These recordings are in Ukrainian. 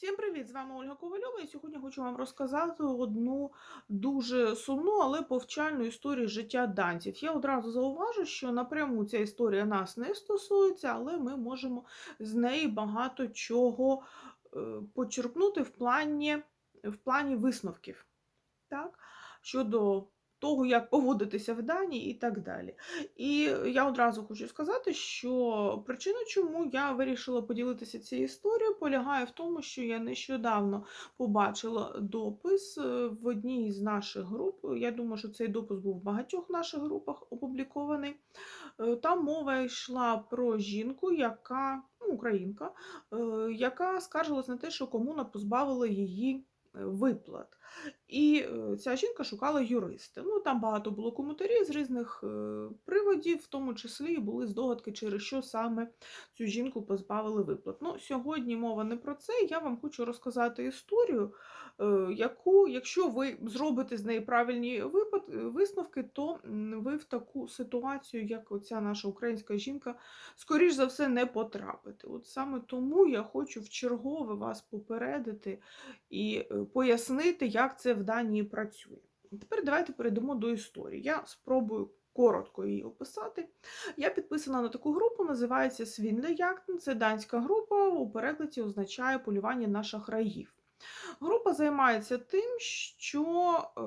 Всім привіт! З вами Ольга Ковальова, і сьогодні хочу вам розказати одну дуже сумну, але повчальну історію життя данців. Я одразу зауважу, що напряму ця історія нас не стосується, але ми можемо з неї багато чого е, почерпнути в плані, в плані висновків. Так? Щодо того, як поводитися в Данії і так далі. І я одразу хочу сказати, що причина, чому я вирішила поділитися цією історією, полягає в тому, що я нещодавно побачила допис е, в одній з наших груп. Я думаю, що цей допис був в багатьох наших групах опублікований. Е, Там мова йшла про жінку, яка ну, українка, е, яка скаржилась на те, що комуна позбавила її е, виплат. І е, ця жінка шукала юриста. Ну, там багато було коментарів з різних е, приводів, в тому числі були здогадки, через що саме цю жінку позбавили виплат. Ну, сьогодні мова не про це. Я вам хочу розказати історію, е, яку, якщо ви зробите з неї правильні випад, висновки, то ви в таку ситуацію, як оця наша українська жінка, скоріш за все, не потрапите. От саме тому я хочу вчергове вас попередити і е, пояснити, як це в Данії працює. Тепер давайте перейдемо до історії. Я спробую коротко її описати. Я підписана на таку групу, називається Свінлеяктен. Це данська група, у перекладі означає полювання на шахраїв. Група займається тим, що е,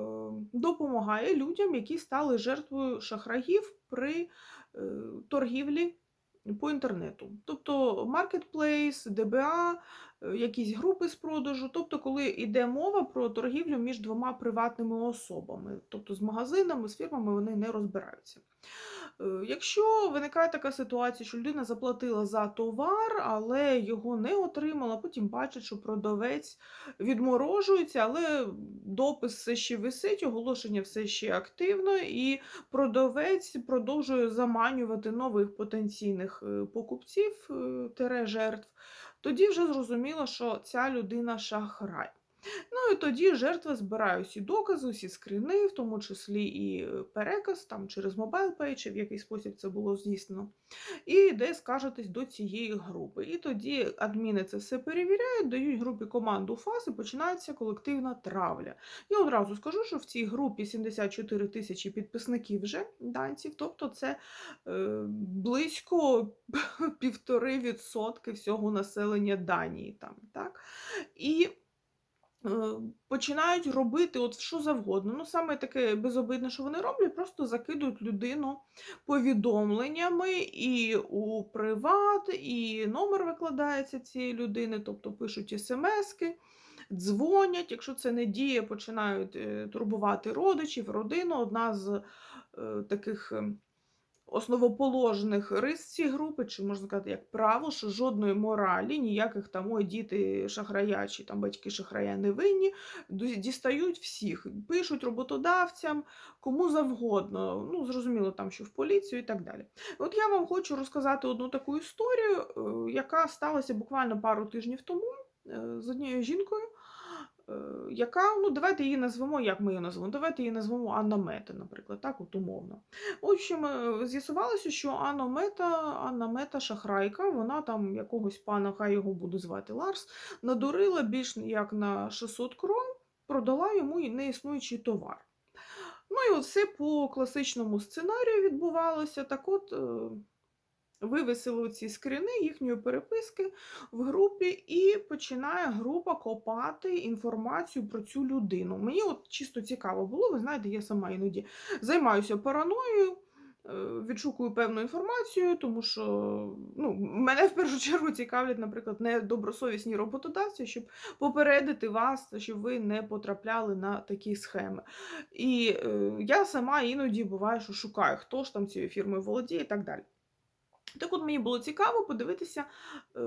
допомагає людям, які стали жертвою шахраїв при е, торгівлі по інтернету. Тобто ДБА, е, якісь групи з продажу, тобто, коли йде мова про торгівлю між двома приватними особами, тобто з магазинами, з фірмами вони не розбираються. Е, Якщо виникає така ситуація, що людина заплатила за товар, але його не отримала, потім бачить, що продавець відморожується, але допис все ще висить, оголошення все ще активно, і продавець продовжує заманювати нових потенційних е, покупців, е, жертв, тоді вже зрозуміло, що ця людина шахрай. Ну і тоді жертви збирають усі докази, усі скріни, в тому числі і е, переказ там через MobilePay, чи в який спосіб це було здійснено, і йде скажетесь до цієї групи. І тоді адміни це все перевіряють, дають групі команду ФАС і починається колективна травля. Я одразу скажу, що в цій групі 74 тисячі підписників вже данців, тобто це е, близько півтори відсотки всього населення Данії. Там, так? І починають робити от що завгодно. Ну, саме таке безобидне, що вони роблять, просто закидують людину повідомленнями і у приват, і номер викладається цієї людини, тобто пишуть смски. Дзвонять, якщо це не діє, починають е, турбувати родичів, родину. Одна з е, таких е, основоположних рис цієї групи, чи можна сказати, як правило, що жодної моралі, ніяких там ой, діти шахрая чи там батьки шахрая не винні, дістають всіх, пишуть роботодавцям, кому завгодно. Ну, зрозуміло, там що в поліцію і так далі. От я вам хочу розказати одну таку історію, е, яка сталася буквально пару тижнів тому е, з однією жінкою. Е, Яка, ну давайте її назвемо, як ми її назвемо? Давайте її назвемо Анна Мета, наприклад, так, от умовно. В общем, е, з'ясувалося, що Анна Мета, Анна Мета шахрайка, вона там якогось пана, хай його буде звати Ларс, надурила більш як на 600 крон, продала йому неіснуючий товар. Ну і от все по класичному сценарію відбувалося. Так от е, вивесили ці скріни їхньої переписки в групі, і починає група копати інформацію про цю людину. Мені от чисто цікаво було, ви знаєте, я сама іноді займаюся параноєю. е, Відшукую певну інформацію, тому що ну, мене в першу чергу цікавлять, наприклад, недобросовісні роботодавці, щоб попередити вас, щоб ви не потрапляли на такі схеми. І е, я сама іноді буває, що шукаю, хто ж там цією фірмою володіє і так далі. Так от мені було цікаво подивитися, е,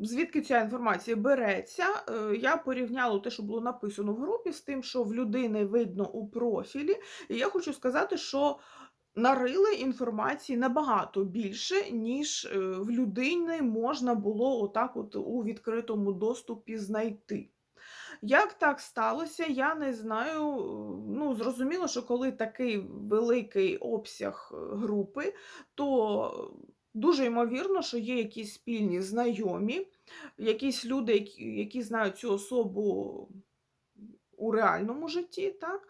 звідки ця інформація береться. Е, Я порівняла те, що було написано в групі, з тим, що в людини видно у профілі. І я хочу сказати, що нарили інформації набагато більше, ніж е, в людини можна було отак от у відкритому доступі знайти. Як так сталося, я не знаю. Ну, зрозуміло, що коли такий великий обсяг групи, то Дуже ймовірно, що є якісь спільні знайомі, якісь люди, які які знають цю особу у реальному житті, так.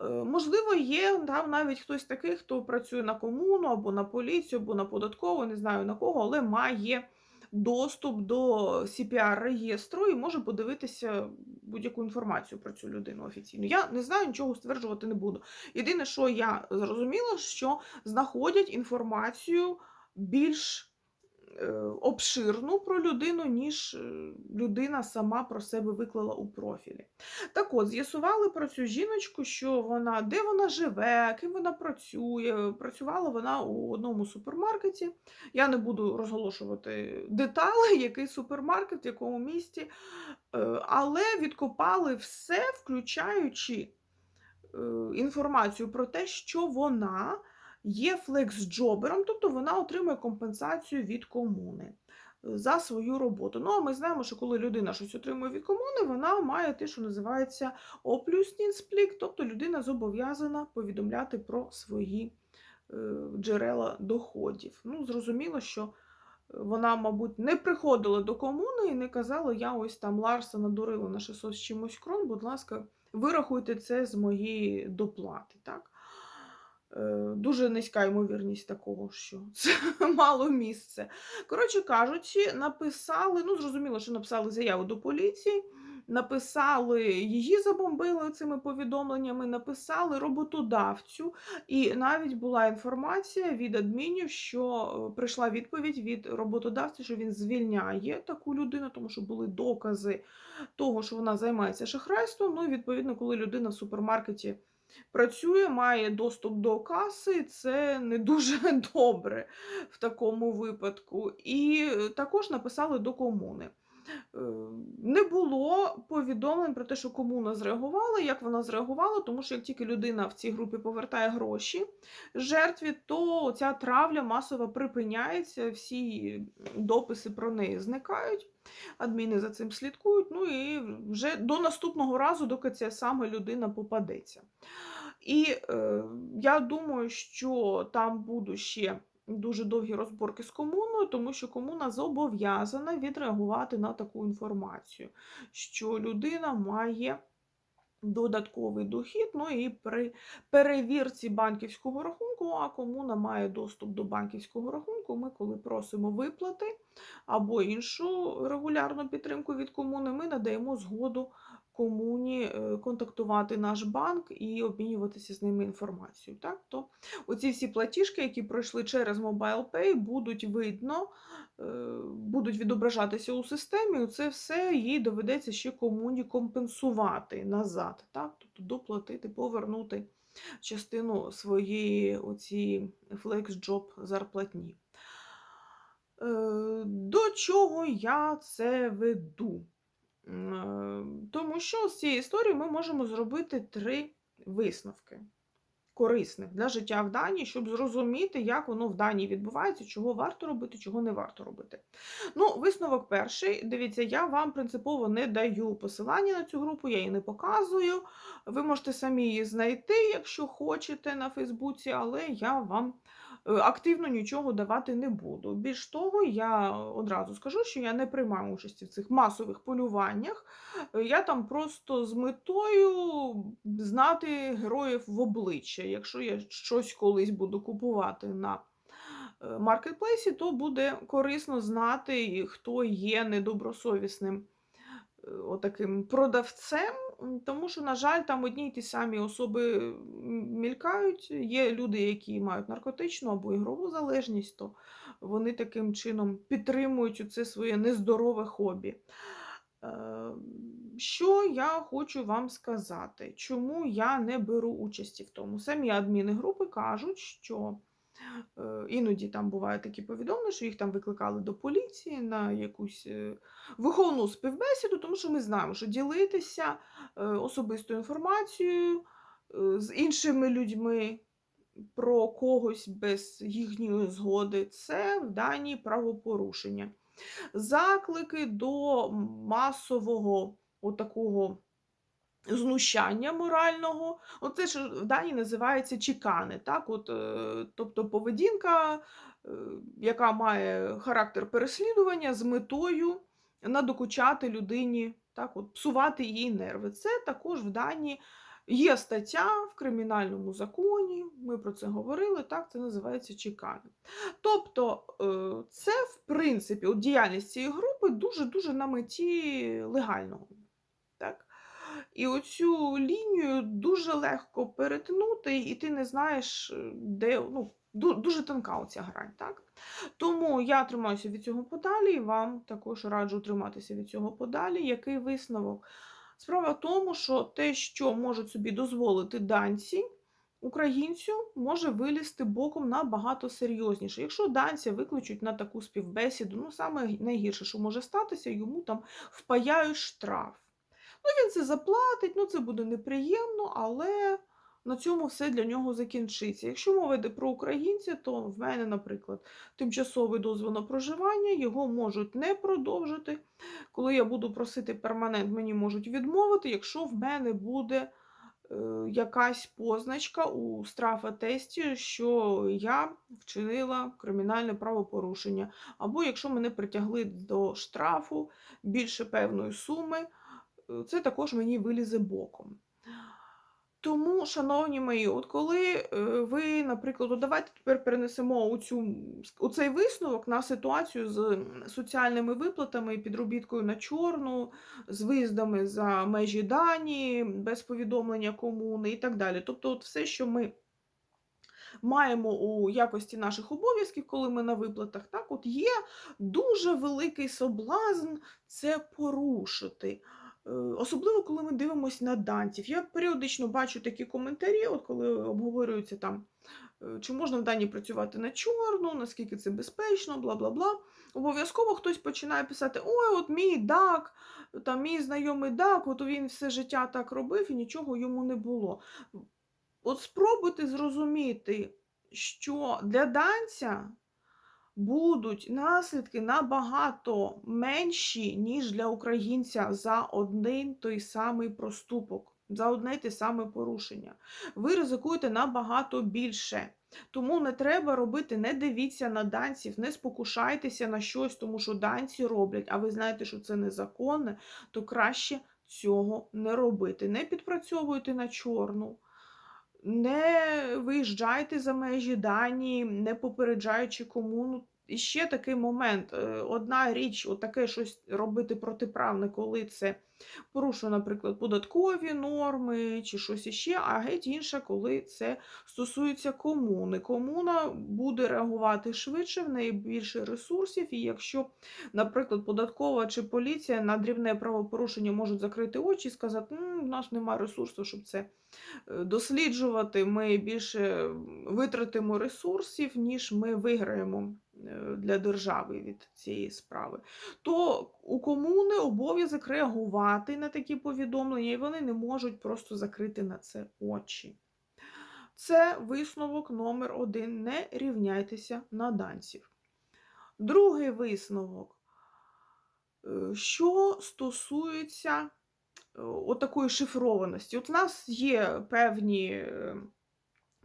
Е, можливо, є там навіть хтось такий, хто працює на комуну або на поліцію, або на податкову, не знаю на кого, але має доступ до CPR-реєстру і може подивитися будь-яку інформацію про цю людину офіційно. Я не знаю, нічого стверджувати не буду. Єдине, що я зрозуміла, що знаходять інформацію більш е, обширну про людину, ніж е, людина сама про себе виклала у профілі. Так от, з'ясували про цю жіночку, що вона, де вона живе, ким вона працює. Працювала вона у одному супермаркеті. Я не буду розголошувати деталі, який супермаркет, в якому місті, е, але відкопали все, включаючи інформацію про те, що вона є флекс-джобером, тобто вона отримує компенсацію від комуни е, за свою роботу. Ну, а ми знаємо, що коли людина щось отримує від комуни, вона має те, що називається оплюснінсплік, тобто людина зобов'язана повідомляти про свої е, джерела доходів. Ну, зрозуміло, що вона, мабуть, не приходила до комуни і не казала, я ось там Ларса надурила на 600 з чимось крон, будь ласка, вирахуйте це з моєї доплати. так? Е, Дуже низька ймовірність такого, що це мало місце. Коротше кажучи, написали, ну, зрозуміло, що написали заяву до поліції, написали, її забомбили цими повідомленнями, написали роботодавцю, і навіть була інформація від адмінів, що е, прийшла відповідь від роботодавця, що він звільняє таку людину, тому що були докази того, що вона займається шахрайством. Ну і відповідно, коли людина в супермаркеті. Працює, має доступ до каси, це не дуже добре в такому випадку. І також написали до комуни. Е, Не було повідомлень про те, що комуна зреагувала, як вона зреагувала, тому що як тільки людина в цій групі повертає гроші жертві, то ця травля масово припиняється, всі дописи про неї зникають. Адміни за цим слідкують. Ну і вже до наступного разу, доки ця саме людина попадеться. І е, я думаю, що там будуть ще дуже довгі розборки з комуною, тому що комуна зобов'язана відреагувати на таку інформацію, що людина має. Додатковий дохід, ну і при перевірці банківського рахунку, а комуна має доступ до банківського рахунку. Ми, коли просимо виплати або іншу регулярну підтримку від комуни, ми надаємо згоду комуні е, контактувати наш банк і обмінюватися з ними інформацією. Так? То оці всі платіжки, які пройшли через MobilePay, будуть видно, е, будуть відображатися у системі. Це все їй доведеться ще комуні компенсувати назад, так? тобто доплатити, повернути частину своєї оці флекс-джоб зарплатні. Е, до чого я це веду? Тому що з цієї історії ми можемо зробити три висновки корисних для життя в Данії, щоб зрозуміти, як воно в Данії відбувається, чого варто робити, чого не варто робити. Ну, Висновок перший. Дивіться, я вам принципово не даю посилання на цю групу, я її не показую. Ви можете самі її знайти, якщо хочете, на Фейсбуці, але я вам активно нічого давати не буду. Більш того, я одразу скажу, що я не приймаю участі в цих масових полюваннях. Е, я там просто з метою знати героїв в обличчя. Якщо я щось колись буду купувати на е, маркетплейсі, то буде корисно знати, хто є недобросовісним отаким продавцем, тому що, на жаль, там одні й ті самі особи мількають. Є люди, які мають наркотичну або ігрову залежність, то вони таким чином підтримують це своє нездорове хобі. Е, що я хочу вам сказати, чому я не беру участі в тому? Самі адміни групи кажуть, що іноді там бувають такі повідомлення, що їх там викликали до поліції на якусь е, виховну співбесіду, тому що ми знаємо, що ділитися е, особистою інформацією з іншими людьми про когось без їхньої згоди це в дані правопорушення. Заклики до масового отакого знущання морального. Оце ж в Данії називається чікани. Так? От, е, тобто поведінка, е, яка має характер переслідування з метою надокучати людині, так? От, псувати їй нерви. Це також в Данії є стаття в кримінальному законі, ми про це говорили, так, це називається чекани. Тобто е, це, в принципі, діяльність цієї групи дуже-дуже на меті легального. І оцю лінію дуже легко перетнути, і ти не знаєш, е, де ну, дуже тонка оця грань. Так? Тому я тримаюся від цього подалі, і вам також раджу триматися від цього подалі. Який висновок? Справа в тому, що те, що можуть собі дозволити данці, українцю може вилізти боком набагато серйозніше. Якщо данця викличуть на таку співбесіду, ну саме найгірше, що може статися, йому там впаяють штраф. Ну, він це заплатить, ну це буде неприємно, але на цьому все для нього закінчиться. Якщо мова йде про українця, то в мене, наприклад, тимчасовий дозвіл на проживання, його можуть не продовжити. Коли я буду просити перманент, мені можуть відмовити, якщо в мене буде е, якась позначка у страфатесті, що я вчинила кримінальне правопорушення, або якщо мене притягли до штрафу більше певної суми, це також мені вилізе боком. Тому, шановні мої, от коли е, ви, наприклад, давайте тепер перенесемо у цей висновок на ситуацію з соціальними виплатами, підробіткою на чорну, з виїздами за межі Данії, без повідомлення комуни і так далі. Тобто, от все, що ми маємо у якості наших обов'язків, коли ми на виплатах, так от є дуже великий соблазн це порушити. Е, Особливо, коли ми дивимося на данців. Я періодично бачу такі коментарі, от коли обговорюються там, е, чи можна в Данії працювати на чорну, наскільки це безпечно, бла бла бла. Обов'язково хтось починає писати: Ой, от мій дак, там мій знайомий дак, от він все життя так робив і нічого йому не було. От спробуйте зрозуміти, що для данця будуть наслідки набагато менші, ніж для українця за один той самий проступок, за одне те саме порушення. Ви ризикуєте набагато більше. Тому не треба робити, не дивіться на данців, не спокушайтеся на щось, тому що данці роблять, а ви знаєте, що це незаконне, то краще цього не робити. Не підпрацьовуйте на чорну. Не виїжджайте за межі Данії, не попереджаючи комуну. І ще такий момент. е, Одна річ, отаке щось робити протиправне, коли це порушує, наприклад, податкові норми чи щось іще, а геть інша, коли це стосується комуни. Комуна буде реагувати швидше, в неї більше ресурсів, і якщо, наприклад, податкова чи поліція на дрібне правопорушення можуть закрити очі і сказати, «М, у нас немає ресурсу, щоб це е, досліджувати, ми більше витратимо ресурсів, ніж ми виграємо для держави від цієї справи, то у комуни обов'язок реагувати на такі повідомлення, і вони не можуть просто закрити на це очі. Це висновок номер один. Не рівняйтеся на данців. Другий висновок, е, що стосується е, отакої шифрованості. От в нас є певні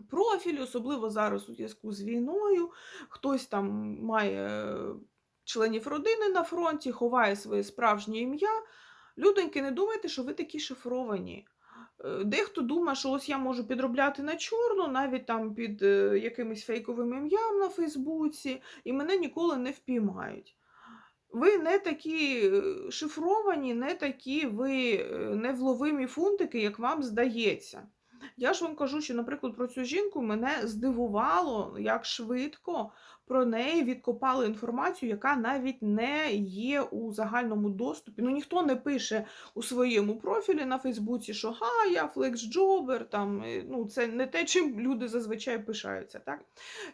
профілі, особливо зараз у зв'язку з війною. Хтось там має е, членів родини на фронті, ховає своє справжнє ім'я. Людоньки, не думайте, що ви такі шифровані. Е, Дехто думає, що ось я можу підробляти на чорну, навіть там під е, якимось фейковим ім'ям на Фейсбуці, і мене ніколи не впіймають. Ви не такі шифровані, не такі ви невловимі фунтики, як вам здається. Я ж вам кажу, що, наприклад, про цю жінку мене здивувало, як швидко про неї відкопали інформацію, яка навіть не є у загальному доступі. Ну, ніхто не пише у своєму профілі на Фейсбуці, що га, я флексджобер, там, е, ну, це не те, чим люди зазвичай пишаються. Так?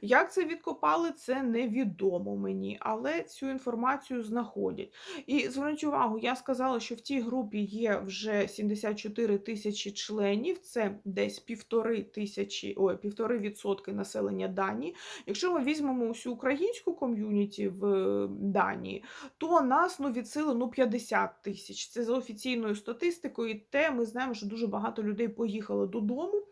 Як це відкопали, це невідомо мені, але цю інформацію знаходять. І зверніть увагу, я сказала, що в тій групі є вже 74 тисячі членів, це десь півтори тисячі, ой, півтори відсотки населення Данії. Якщо ми візьмемо всю українську ком'юніті в Данії, то нас ну, від сили ну, 50 тисяч. Це за офіційною статистикою. І те ми знаємо, що дуже багато людей поїхало додому.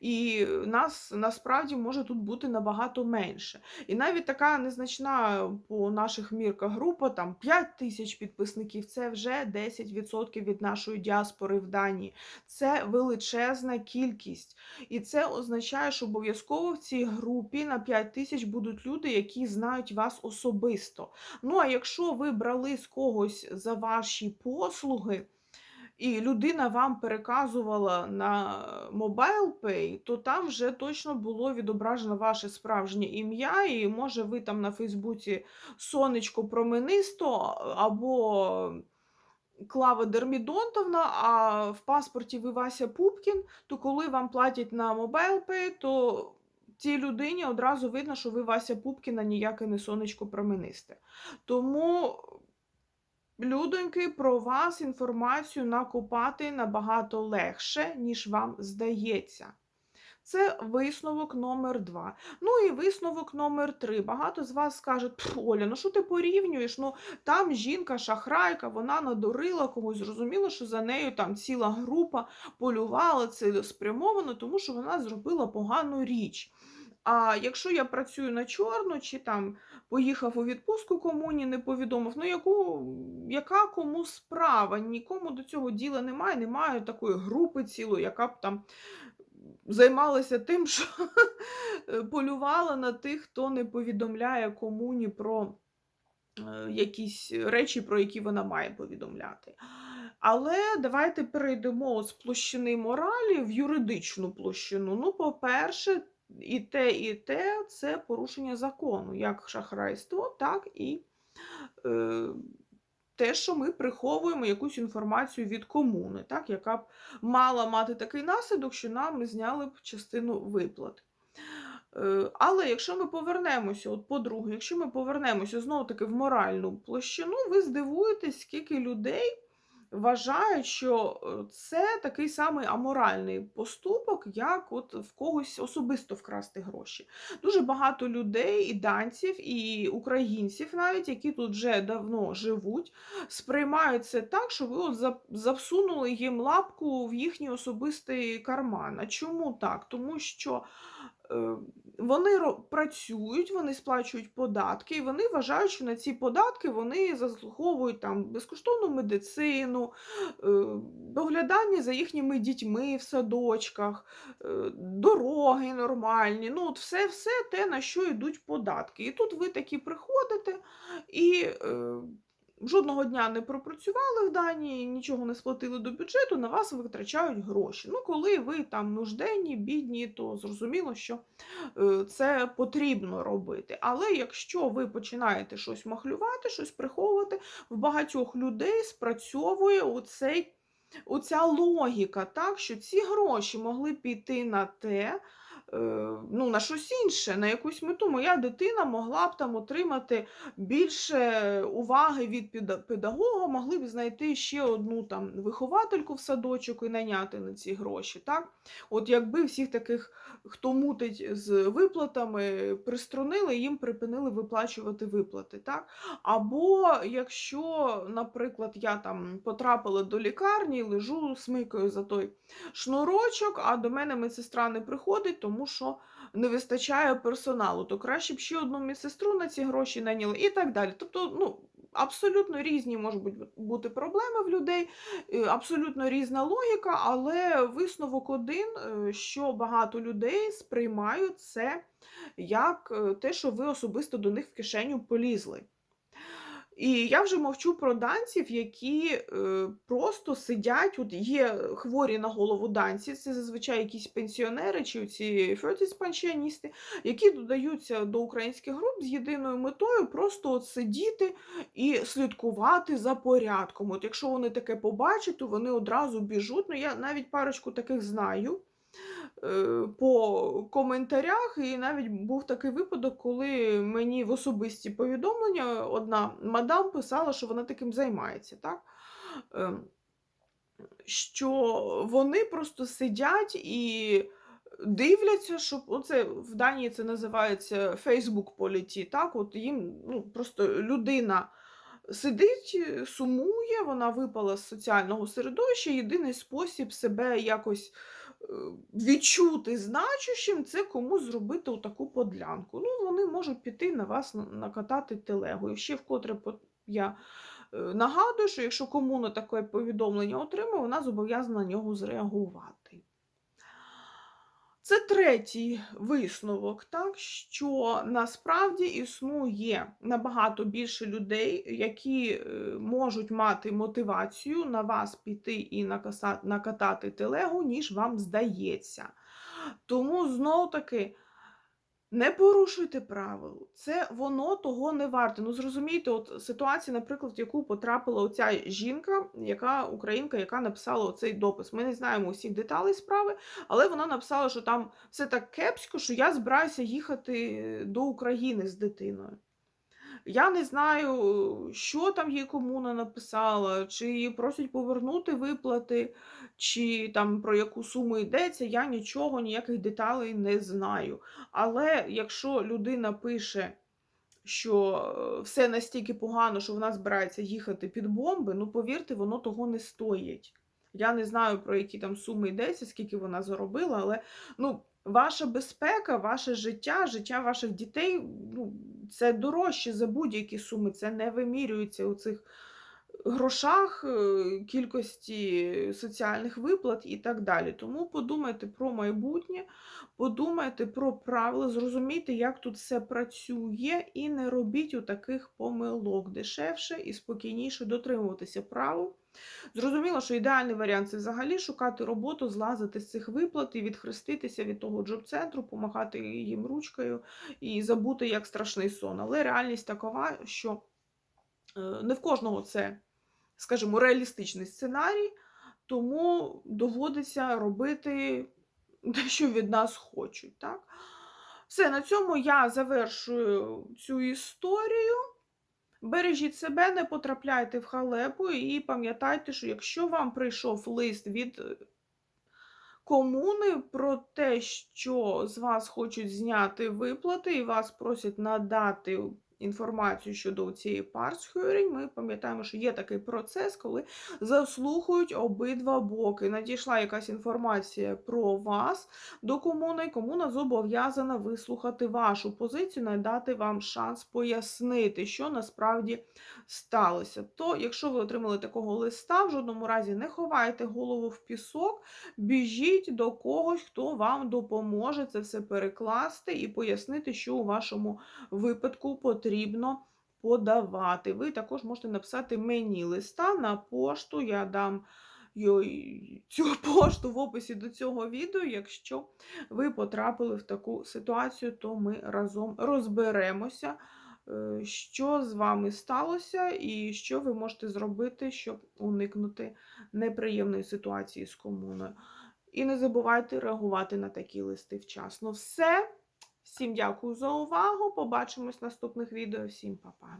І нас насправді може тут бути набагато менше. І навіть така незначна по наших мірках група, там 5 тисяч підписників, це вже 10% від нашої діаспори в Данії. Це величезна кількість. І це означає, що обов'язково в цій групі на 5 тисяч будуть люди, які знають вас особисто. Ну а якщо ви брали з когось за ваші послуги, і людина вам переказувала на MobilePay, то там вже точно було відображено ваше справжнє ім'я, і може ви там на Фейсбуці сонечко променисто або Клава Дермідонтовна, а в паспорті ви Вася Пупкін, то коли вам платять на MobilePay, то цій людині одразу видно, що ви Вася Пупкіна ніяке не сонечко променисте. Тому Людоньки, про вас інформацію накопати набагато легше, ніж вам здається. Це висновок номер два. Ну і висновок номер три. Багато з вас скажуть, Оля, ну що ти порівнюєш? Ну там жінка шахрайка, вона надурила когось. Зрозуміло, що за нею там ціла група полювала цілеспрямовано, тому що вона зробила погану річ. А якщо я працюю на чорну, чи там поїхав у відпустку комуні, не повідомив, ну яку, яка кому справа? Нікому до цього діла немає, немає такої групи цілої, яка б там займалася тим, що полювала на тих, хто не повідомляє комуні про е, якісь речі, про які вона має повідомляти. Але давайте перейдемо з площини моралі в юридичну площину. Ну, по-перше, і те, і те це порушення закону, як шахрайство, так і е, те, що ми приховуємо якусь інформацію від комуни, так, яка б мала мати такий наслідок, що нам зняли б частину виплат. Е, Але якщо ми повернемося, от по-друге, якщо ми повернемося знову-таки в моральну площину, ви здивуєтесь, скільки людей вважають, що е, це такий самий аморальний поступок, як от в когось особисто вкрасти гроші. Дуже багато людей, і данців, і українців, навіть які тут вже давно живуть, сприймають це так, що ви от завсунули їм лапку в їхній особистий карман. А чому так? Тому що. е, Вони працюють, вони сплачують податки, і вони вважають, що на ці податки вони заслуговують там безкоштовну медицину, е, доглядання за їхніми дітьми в садочках, е, дороги нормальні. Ну, от все, все те, на що йдуть податки. І тут ви такі приходите і. Жодного дня не пропрацювали в Данії, нічого не сплатили до бюджету, на вас витрачають гроші. Ну, коли ви там нужденні, бідні, то зрозуміло, що е, це потрібно робити. Але якщо ви починаєте щось махлювати, щось приховувати, в багатьох людей спрацьовує оцей, оця логіка, так, що ці гроші могли піти на те. Е, Ну, на щось інше, на якусь мету. Моя дитина могла б там отримати більше уваги від педагога, могли б знайти ще одну там виховательку в садочок і найняти на ці гроші. Так? От якби всіх таких, хто мутить з виплатами, приструнили, їм припинили виплачувати виплати. Так? Або якщо, наприклад, я там потрапила до лікарні, лежу, смикаю за той шнурочок, а до мене медсестра не приходить, тому що не вистачає персоналу, то краще б ще одну медсестру на ці гроші наняли і так далі. Тобто, ну. Абсолютно різні можуть бути- проблеми в людей, е, абсолютно різна логіка, але висновок один, е, що багато людей сприймають це як е, те, що ви особисто до них в кишеню полізли. І я вже мовчу про данців, які е, просто сидять. От є хворі на голову данці, це зазвичай якісь пенсіонери чи ці фетіспанчіаністи, які додаються до українських груп з єдиною метою просто от сидіти і слідкувати за порядком. От якщо вони таке побачать, то вони одразу біжуть. Ну, я навіть парочку таких знаю по коментарях, і навіть був такий випадок, коли мені в особисті повідомлення одна мадам писала, що вона таким займається. Так? Ем, Що вони просто сидять і дивляться, щоб оце в Данії це називається Facebook політі. Так, от їм ну, просто людина сидить, е, сумує, вона випала з соціального середовища. Єдиний спосіб себе якось е, відчути значущим це комусь зробити таку подлянку. Ну, вони можуть піти на вас накатати телегу. І ще вкотре я е, нагадую, що якщо комуна таке повідомлення отримує, вона зобов'язана на нього зреагувати. Це третій висновок, так, що насправді існує набагато більше людей, які е, можуть мати мотивацію на вас піти і накатати телегу, ніж вам здається. Тому знов таки. Не порушуйте правил, це воно того не варте. Ну зрозумійте, от ситуація, наприклад, в яку потрапила оця жінка, яка українка, яка написала оцей допис. Ми не знаємо усіх деталей справи, але вона написала, що там все так кепсько, що я збираюся їхати до України з дитиною. Я не знаю, що там їй комуна написала, чи її просять повернути виплати, чи там про яку суму йдеться. Я нічого, ніяких деталей не знаю. Але якщо людина пише, що е, все настільки погано, що вона збирається їхати під бомби, ну повірте, воно того не стоїть. Я не знаю, про які там суми йдеться, скільки вона заробила, але ну, ваша безпека, ваше життя, життя ваших дітей ну, це дорожче за будь-які суми. Це не вимірюється у цих грошах, е, кількості соціальних виплат і так далі. Тому подумайте про майбутнє, подумайте про правила, зрозумійте, як тут все працює, і не робіть у таких помилок дешевше і спокійніше дотримуватися правил. Зрозуміло, що ідеальний варіант це взагалі шукати роботу, злазити з цих виплат і відхреститися від того джоб-центру, помахати їм ручкою і забути як страшний сон. Але реальність такова, що е, не в кожного це, скажімо, реалістичний сценарій, тому доводиться робити те, що від нас хочуть. Так? Все, на цьому я завершую цю історію. Бережіть себе, не потрапляйте в халепу і пам'ятайте, що якщо вам прийшов лист від комуни про те, що з вас хочуть зняти виплати і вас просять надати інформацію щодо цієї парсхюрінь, ми пам'ятаємо, що є такий процес, коли заслухають обидва боки. Надійшла якась інформація про вас до комуни, і комуна зобов'язана вислухати вашу позицію, надати вам шанс пояснити, що насправді сталося. То, якщо ви отримали такого листа, в жодному разі не ховайте голову в пісок, біжіть до когось, хто вам допоможе це все перекласти і пояснити, що у вашому випадку потрібно подавати. Ви також можете написати мені листа на пошту. Я дам цю пошту в описі до цього відео. Якщо ви потрапили в таку ситуацію, то ми разом розберемося, е, що з вами сталося, і що ви можете зробити, щоб уникнути неприємної ситуації з комуною. І не забувайте реагувати на такі листи вчасно. Все. Всім дякую за увагу. Побачимось в наступних відео. Всім па-па.